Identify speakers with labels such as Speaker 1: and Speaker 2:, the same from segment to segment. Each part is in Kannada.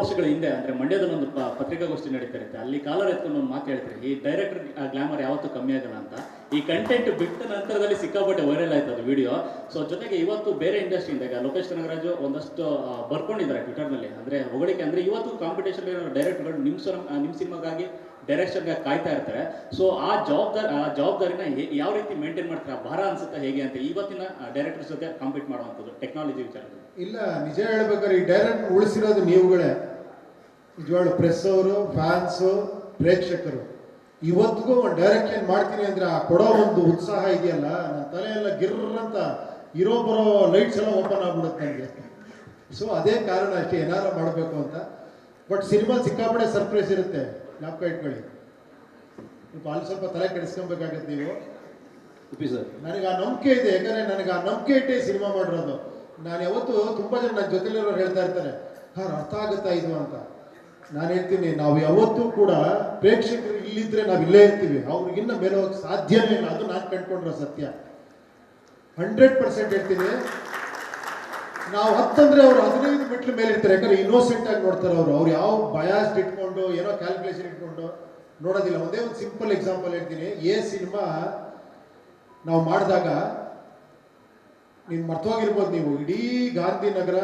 Speaker 1: ವರ್ಷಗಳ ಹಿಂದೆ, ಅಂದ್ರೆ ಮಂಡ್ಯದಲ್ಲಿ ಒಂದು ಪತ್ರಿಕಾಗೋಷ್ಠಿ ನಡೀತಾ ಇರುತ್ತೆ ಅಲ್ಲಿ ಕಾಲರ್ ಎತ್ಕೊಂಡು ಒಂದು ಮಾತು ಹೇಳ್ತಾರೆ. ಈ ಡೈರೆಕ್ಟರ್ ಗ್ಲಾಮರ್ ಯಾವತ್ತೂ ಕಮ್ಮಿ ಆಗಲ್ಲ ಅಂತ. ಈ ಕಂಟೆಂಟ್ ಬಿಟ್ಟ ನಂತರದಲ್ಲಿ ಸಿಕ್ಕಾಪಟ್ಟೆ ವೈರಲ್ ಆಯ್ತು ಅದು ವಿಡಿಯೋ ಸೊ ಜೊತೆಗೆ ಇವತ್ತು ಬೇರೆ ಇಂಡಸ್ಟ್ರಿಯಿಂದ ಈಗ ಲೋಕೇಶ್ ಕನಗರಾಜು ಒಂದಷ್ಟು ಬರ್ಕೊಂಡಿದ್ದಾರೆ ಬರ್ಕೊಂಡಿದ್ದಾರೆ ಟ್ವಿಟರ್ನಲ್ಲಿ ಅಂದ್ರೆ ಹೊಗಳಿಕೆ ಅಂದ್ರೆ ಇವತ್ತು ಕಾಂಪಿಟೇಷನ್ ಡೈರೆಕ್ಟರ್ ನಿಮ್ಮ ನಿಮ್ಮ ಸಿನಿಮಾಗಾಗಿ ಡೈರೆಕ್ಷನ್ಗೆ ಕಾಯ್ತಾ ಇರ್ತಾರೆ. ಸೊ ಆ ಜವಾಬ್ದಾರಿ, ಆ ಜವಾಬ್ದಾರಿನ ಯಾವ ರೀತಿ ಮೇಂಟೈನ್ ಮಾಡ್ತಾರೆ? ಭಾರ ಅನ್ಸುತ್ತೆ ಹೇಗೆ ಅಂತ ಇವತ್ತಿನ ಡೈರೆಕ್ಟರ್ ಜೊತೆ ಕಾಂಪೀಟ್ ಮಾಡುವಂಥದ್ದು ಟೆಕ್ನಾಲಜಿ ವಿಚಾರದಲ್ಲಿ.
Speaker 2: ಇಲ್ಲ, ನಿಜ ಹೇಳ್ಬೇಕಾದ್ರೆ ಈ ಡೈರೆಕ್ಟ್ ಉಳಿಸಿರೋದು ನೀವುಗಳೇ. ನಿಜವಾಗ್ಲು ಪ್ರೆಸ್ ಅವರು ಫ್ಯಾನ್ಸು ಪ್ರೇಕ್ಷಕರು. ಇವತ್ತಿಗೂ ಒಂದು ಡೈರೆಕ್ಷನ್ ಮಾಡ್ತೀನಿ ಅಂದ್ರೆ ಆ ಕೊಡೋ ಒಂದು ಉತ್ಸಾಹ ಇದೆಯಲ್ಲ ನನ್ನ ತಲೆಯೆಲ್ಲ ಗಿರ್ರಂತ ಅಂತ ಇರೋ ಬರೋ ಲೈಟ್ಸ್ ಎಲ್ಲ ಓಪನ್ ಆಗ್ಬಿಡುತ್ತೆ ನನಗೆ ಸೊ ಅದೇ ಕಾರಣ ಅಷ್ಟೇ ಏನಾರ ಮಾಡಬೇಕು ಅಂತ. ಬಟ್ ಸಿನಿಮಾ ಸಿಕ್ಕಾಪಟ್ಟೆ ಸರ್ಪ್ರೈಸ್ ಇರುತ್ತೆ ಜ್ಞಾಪಕ ಇಟ್ಕೊಳ್ಳಿ. ಸ್ವಲ್ಪ ಅಲ್ಲಿ ಸ್ವಲ್ಪ ತಲೆ ಕೆಡಿಸ್ಕೊಬೇಕಾಗತ್ತೆ ನೀವು.
Speaker 1: ಸರ್.
Speaker 2: ನನಗೆ ಆ ನಂಬಿಕೆ ಇದೆ ಯಾಕಂದ್ರೆ ನನಗೆ ಆ ನಂಬಿಕೆ ಇಟ್ಟೆ ಸಿನಿಮಾ ಮಾಡಿರೋದು. ನಾನು ಯಾವತ್ತು ತುಂಬಾ ಜನ ನನ್ನ ಜೊತೆಲಿರೋರು ಹೇಳ್ತಾ ಇರ್ತಾರೆ ಹಾ ಅರ್ಥ ಆಗುತ್ತಾ ಇದು ಅಂತ. ನಾನು ಹೇಳ್ತೀನಿ, ನಾವು ಯಾವತ್ತೂ ಕೂಡ ಪ್ರೇಕ್ಷಕರು ಇಲ್ಲಿದ್ರೆ ನಾವು ಇಲ್ಲೇ ಇರ್ತೀವಿ. ಅವ್ರಿಗಿನ್ನ ಮೇಲೆ ಹೋಗಕ್ಕೆ ಸಾಧ್ಯನೇ ಇಲ್ಲ. ಅದು ನಾನು ಕಂಡ್ಕೊಂಡಿರೋ ಸತ್ಯ. ಹಂಡ್ರೆಡ್ ಪರ್ಸೆಂಟ್ ಹೇಳ್ತೀನಿ. ನಾವು ಹತ್ತಂದ್ರೆ ಅವ್ರು ಹದಿನೈದು ಮೆಟ್ಲು ಮೇಲೆ ಇರ್ತಾರೆ. ಯಾಕಂದ್ರೆ ಇನ್ನೋಸೆಂಟ್ ಆಗಿ ನೋಡ್ತಾರೆ ಅವರು. ಅವ್ರು ಯಾವ ಬಯಾಸ್ಟ್ ಇಟ್ಕೊಂಡು, ಏನೋ ಕ್ಯಾಲ್ಕುಲೇಷನ್ ಇಟ್ಕೊಂಡು ನೋಡೋದಿಲ್ಲ. ಒಂದೇ ಒಂದು ಸಿಂಪಲ್ ಎಕ್ಸಾಂಪಲ್ ಹೇಳ್ತೀನಿ. ಎ ಸಿನಿಮಾ ನಾವು ಮಾಡಿದಾಗ ನೀವು ಮರ್ತೋಗಿರ್ಬೋದು ನೀವು. ಇಡೀ ಗಾಂಧಿನಗರ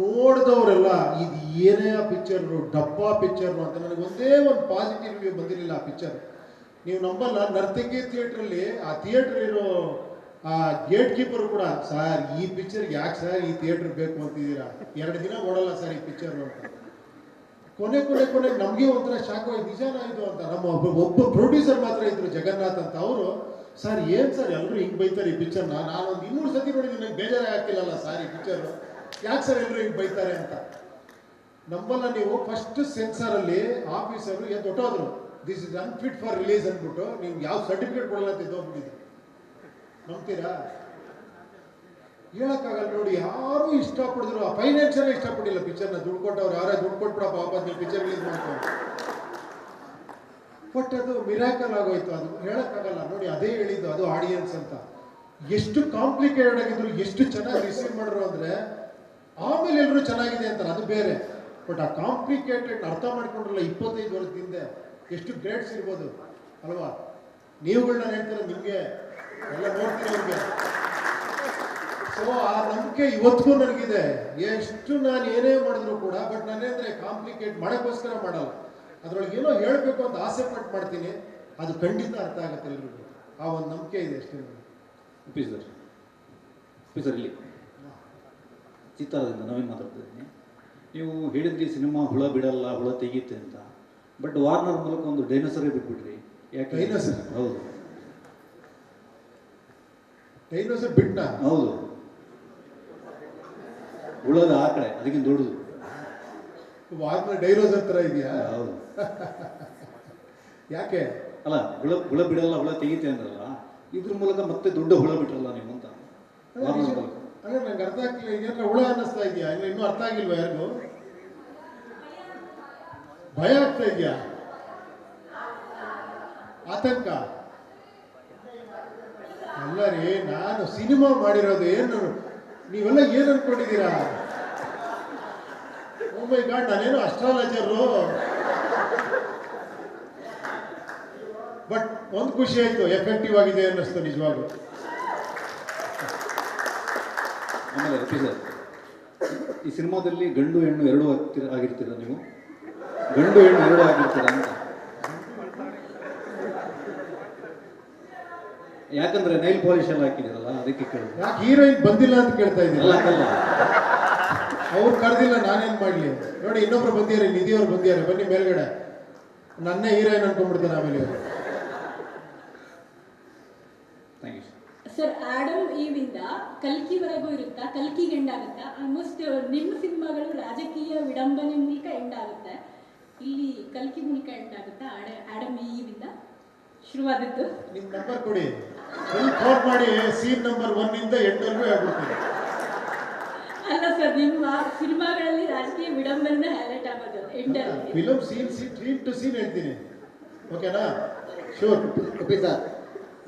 Speaker 2: ನೋಡಿದವರೆಲ್ಲ, ಇದು ಏನೇ ಆ ಪಿಕ್ಚರು ಡಬ್ಬ ಪಿಕ್ಚರು ಅಂತ ನನಗೆ ಒಂದೇ ಒಂದು ಪಾಸಿಟಿವ್ ರಿವ್ಯೂ ಬಂದಿರಲಿಲ್ಲ ಆ ಪಿಕ್ಚರ್ ನೀವು ನಂಬಲ್ಲ, ನರ್ತಕಿ ಥಿಯೇಟ್ರಲ್ಲಿ ಆ ಥಿಯೇಟ್ರ್ ಇರೋ, ಆ ಗೇಟ್ ಕೀಪರ್ ಕೂಡ, ಸರ್, ಈ ಪಿಕ್ಚರ್ಗೆ ಯಾಕೆ ಸರ್ ಈ ಥಿಯೇಟ್ರ್ ಬೇಕು ಅಂತಿದ್ದೀರಾ? ಎರಡು ದಿನ ಓಡಲ್ಲ ಸರ್ ಈ ಪಿಕ್ಚರ್ ಅಂತ. ಕೊನೆ ಕೊನೆ ಕೊನೆ ನಮಗೆ ಒಂಥರ ಶಾಖವಾಗಿ ನಿಜಾನ ಇದು? ಅಂತ ನಮ್ಮ ಒಬ್ಬ ಪ್ರೊಡ್ಯೂಸರ್ ಮಾತ್ರ ಇದ್ರು, ಜಗನ್ನಾಥ್ ಅಂತ. ಅವರು ಸರ್ ಏನ್ ಸರ್ ಎಲ್ಲರೂ ಹಿಂಗ್ ಬೈತಾರೆ ಈ ಪಿಕ್ಚರ್ನ ನಾನೊಂದು ಇನ್ನೂರು ಸತಿ ನೋಡಿದ್ದೀನಿ ನಂಗೆ ಬೇಜಾರೇ ಹಾಕಿಲ್ಲಲ್ಲ ಸರ್ ಈ ಪಿಕ್ಚರ್ ಯಾಕೆ ಸರ್ ಎಲ್ಲರೂ ಹಿಂಗ್ ಬೈತಾರೆ ಅಂತ? ನಮ್ಮಲ್ಲ ನೀವು ಫಸ್ಟ್ ಸೆನ್ಸಾರಲ್ಲಿ ಆಫೀಸರು ಎದ್ದು ಹೊಟ್ಟೋದ್ರು this is unfit for release ಅಂದ್ಬಿಟ್ಟು ನೀವು ಯಾವ ಸರ್ಟಿಫಿಕೇಟ್ ಕೊಡಲ್ಲ ಅಂತ ಇದ್ದೋಗ್ಬಿಟ್ಟಿದ್ರು ನಂಬ್ತೀರಾ? ಹೇಳಕ್ಕಾಗಲ್ಲ ನೋಡಿ, ಯಾರು ಇಷ್ಟಪಡಿದ್ರು ಆ ಫೈನಾನ್ಷಿಯಲ್ ಇಷ್ಟಪಡಿಲ್ಲ ಪಿಕ್ಚರ್ನ ದುಡ್ಡು ಕೊಟ್ಟವ್ರು ಯಾರೇ ದುಡ್ಡು ಕೊಟ್ಬಿಡಪ್ಪ ಪಾಪ ನೀವು ಪಿಕ್ಚರ್ ರಿಲೀಸ್ ಮಾಡ್ಕೊಂಡು ಬಟ್ ಅದು ಮಿರಾಕಲ್ ಆಗೋಯ್ತು. ಅದು ಹೇಳಕ್ಕಾಗಲ್ಲ. ನೋಡಿ, ಅದೇ ಹೇಳಿದ್ದು, ಅದು ಆಡಿಯನ್ಸ್ ಅಂತ. ಎಷ್ಟು ಕಾಂಪ್ಲಿಕೇಟೆಡ್ ಆಗಿದ್ರು, ಎಷ್ಟು ಚೆನ್ನಾಗಿ ರಿಸೀವ್ ಮಾಡಿದ್ರು ಅಂದ್ರೆ, ಆಮೇಲೆ ಎಲ್ಲರೂ ಚೆನ್ನಾಗಿದೆ ಅಂತಾರೆ. ಅದು ಬೇರೆ. ಬಟ್ ಆ ಕಾಂಪ್ಲಿಕೇಟೆಡ್ ಅರ್ಥ ಮಾಡ್ಕೊಂಡ್ರಲ್ಲ ಇಪ್ಪತ್ತೈದು ವರ್ಷದ ಹಿಂದೆ, ಎಷ್ಟು ಗ್ರೇಟ್ಸ್ ಇರ್ಬೋದು. ಅಲ್ವಾ? ನೀವುಗಳನ್ನ ಹೇಳ್ತಾರೆ ನಿಮಗೆ? ಎಲ್ಲ ನೋಡ್ತೀನಿ ಸೊ ಆ ನಂಬಿಕೆ ಇವತ್ತಿಗೂ ನನಗಿದೆ. ಎಷ್ಟು ನಾನು ಏನೇ ಮಾಡಿದ್ರು ಕೂಡ ಬಟ್ ನಾನೇಂದ್ರೆ ಕಾಂಪ್ಲಿಕೇಟ್ ಮಾಡೋಕ್ಕೋಸ್ಕರ ಮಾಡಲ್ಲ. ಅದ್ರೊಳಗೆ ಏನೋ ಹೇಳಬೇಕು ಅಂತ ಆಸೆ ಪಟ್ಟು ಮಾಡ್ತೀನಿ. ಅದು ಖಂಡಿತ ಅರ್ಥ ಆಗುತ್ತೆ ಎಲ್ರಿಗೂ. ಆ ಒಂದು ನಂಬಿಕೆ ಇದೆ ಅಷ್ಟೇ.
Speaker 1: ಉಪಿ ಸರ್. ಸರ್ ಇಲ್ಲಿ.
Speaker 3: ಚಿತ್ತಾರದಿಂದ ನವೀನ್ ಮಾತಾಡ್ತಿದ್ದೀನಿ ನೀವು ಹೇಳಿದ್ರಿ ಸಿನಿಮಾ ಹುಳ ಬಿಡಲ್ಲ ಹುಳ ತೆಗೀತೆ ಅಂತ. ಬಟ್ ವಾರ್ನರ್ ಮೂಲಕ ಒಂದು ಡೈನೋಸರೇ ಬಿಟ್ಬಿಟ್ರಿ. ಯಾಕೆ?
Speaker 2: ಡೈನೋಸರ್
Speaker 3: ಹೌದು.
Speaker 2: ಡೈನೋಸರ್ ಬಿಟ್ಟ
Speaker 3: ಹೌದು. ಹುಳದ ಆ ಕಡೆ ಅದಕ್ಕಿಂತ ದೊಡ್ಡದು.
Speaker 2: ವಾರ್ನ ಡೈರೋಸರ್ ತರ ಇದೆಯಾ?
Speaker 3: ಹೌದು.
Speaker 2: ಯಾಕೆ?
Speaker 3: ಅಲ್ಲ ಹುಳ ಹುಳ ಬಿಡಲ್ಲ ಹುಳ ತೆಗಿತೆ ಅಂದ್ರಲ್ಲ ಇದ್ರ ಮೂಲಕ ಮತ್ತೆ ದೊಡ್ಡ ಹುಳ ಬಿಟ್ರಲ್ಲ ನೀವು ಅಂತ.
Speaker 2: ಅಂದ್ರೆ ನಂಗೆ ಅರ್ಥ ಆಗ್ಲಿಲ್ಲ ಇದೇನ ಹುಳ ಅನ್ನಿಸ್ತಾ ಇದೆಯಾ? ಇನ್ನು ಇನ್ನೂ ಅರ್ಥ ಆಗಿಲ್ವಾ ಯಾರಿಗೂ? ಭಯ ಆಗ್ತಾ ಇದೆಯಾ? ಆತಂಕ? ಅಲ್ಲ ರೀ ನಾನು ಸಿನಿಮಾ ಮಾಡಿರೋದು ಏನು? ನೀವೆಲ್ಲ ಏನು ಅನ್ಕೊಂಡಿದ್ದೀರಾ? ಮೈ ಗಾಡ್ ನಾನೇನು ಅಸ್ಟ್ರಾಲಜರು ಬಟ್ ಒಂದು ಖುಷಿ ಆಯಿತು ಎಫೆಕ್ಟಿವ್ ಆಗಿದೆ ಅನ್ನಿಸ್ತು ನಿಜವಾಗ್ಲೂ.
Speaker 3: ಆಮೇಲೆ ರಫಿ ಸರ್ ಈ ಸಿನಿಮಾದಲ್ಲಿ ಗಂಡು ಹೆಣ್ಣು ಎರಡೂ ಆಗ್ತಿರ ಆಗಿರ್ತೀರ ನೀವು? ಗಂಡು ಹೆಣ್ಣು ಎರಡೂ ಆಗಿರ್ತೀರ ಅಂತ. ಯಾಕಂದ್ರೆ ನೈಲ್ ಪಾಲಿಶ್ ಎಲ್ಲ ಹಾಕಿದಿರಲ್ಲ ಅದಕ್ಕೆ ಕೇಳಿದೆ.
Speaker 2: ಯಾಕೆ ಹೀರೋಯಿನ್ ಬಂದಿಲ್ಲ ಅಂತ ಕೇಳ್ತಾ ಇದ್ದೀರಲ್ಲ
Speaker 3: ಅಲ್ಲ.
Speaker 2: ಅವ್ರು ಕರೆದಿಲ್ಲ ನಾನೇನ್ ಮಾಡಲಿ ನೋಡಿ ಇನ್ನೊಬ್ರು ಬಂದಿದ್ದಾರೆ ನಿಧಿಯವ್ರು ಬಂದಿದ್ದಾರೆ. ಬನ್ನಿ ಮೇಲ್ಗಡೆ. ನನ್ನೇ ಹೀರೋಯಿನ್ ಅನ್ಕೊಂಡ್ಬಿಡ್ತಾರೆ ಆಮೇಲೆ ಇವರು?
Speaker 3: ಥ್ಯಾಂಕ್ ಯು
Speaker 4: ಸರ್ ಆಡಮ್ ಈವಿಂದ ಕಲ್ಕಿವರೆಗೂ ಇರುತ್ತಾ? ಕಲ್ಕಿಗೆ ಎಂಡ್ ಆಗುತ್ತಾ ಆಲ್ಮೋಸ್ಟ್ ನಿಮ್ಮ ಸಿನಿಮಾಗಳು ರಾಜಕೀಯ ವಿಡಂಬನೆ ಮೂಲಕ ಎಂಡ್ ಆಗುತ್ತೆ ಇಲ್ಲಿ ಕಲ್ಕಿ ಮೂಲಕ ಎಂಡ್ ಆಗುತ್ತಾ ಆಡ ಆಡಮ್ ಈವಿಂದ ಶುರುವಾದದ್ದು.
Speaker 2: ನಿಮ್ಮ ನಂಬರ್ ಕೊಡಿ. ಫೋನ್ ಮಾಡಿ ಸೀನ್ ನಂಬರ್ ಒನ್ ಇಂದ
Speaker 4: ಎಂಟರ್ಗೂ ಆಗ್ಬಿಡ್ತೀನಿ. ಸಿನಿಮಾಗಳಲ್ಲಿ ರಾಜಕೀಯ ವಿಡಂಬನೆ ಹೈಲೈಟ್ ಆಗೋದು ಎಂಡಲ್ಲಿ
Speaker 2: film scene scene treat to scene ಹೇಳ್ತೀನಿ. ಓಕೆನಾ ಶೂರ್
Speaker 5: ಓಕೆ ಸರ್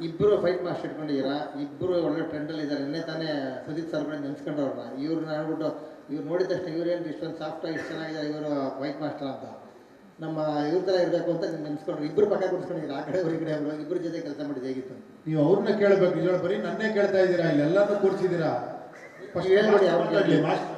Speaker 5: ಇಬ್ಬರು ಫೈಟ್ ಮಾಸ್ಟರ್ ಇಟ್ಕೊಂಡಿದ್ದೀರಾ? ಇಬ್ಬರು ಒಳ್ಳೆ ಟ್ರೆಂಡಲ್ಲಿ ಇದ್ದಾರೆ. ನಿನ್ನೆ ತಾನೇ ಸುದೀಪ್ ಸರ್ ಕೂಡ ನೆನ್ಸ್ಕೊಂಡವ್ರನ್ನ ಇವ್ರನ್ನ ಹೇಳ್ಬಿಟ್ಟು ಇವ್ರು ನೋಡಿದ ತಕ್ಷಣ ಇವ್ರೇನು ಇಷ್ಟೊಂದು ಸಾಫ್ಟಾಗಿ ಇಷ್ಟು ಚೆನ್ನಾಗಿದ್ದಾರೆ ಇವರು ಫೈಟ್ ಮಾಸ್ಟರ್ ಅಂತ. ನಮ್ಮ ಇವ್ರ ಥರ ಇರಬೇಕು ಅಂತ ನೀವು ನೆನೆಸ್ಕೊಂಡ್ರು. ಇಬ್ಬರು ಪಕ್ಕ ಕುಡಿಸ್ಕೊಂಡಿದ್ರು ಆ ಕಡೆ ಈ ಕಡೆ ಅವರು ಇಬ್ಬರ ಜೊತೆ ಕೆಲಸ ಮಾಡಿದ್ದು ಹೇಗಿತ್ತು?
Speaker 2: ನೀವು ಅವ್ರನ್ನ ಕೇಳಬೇಕು. ನಿಜ ಬರೀ ನನ್ನೇ ಕೇಳ್ತಾ ಇದ್ದೀರಾ? ಇಲ್ಲೆಲ್ಲನೂ ಕೂರ್ಸಿದ್ದೀರಾ? First master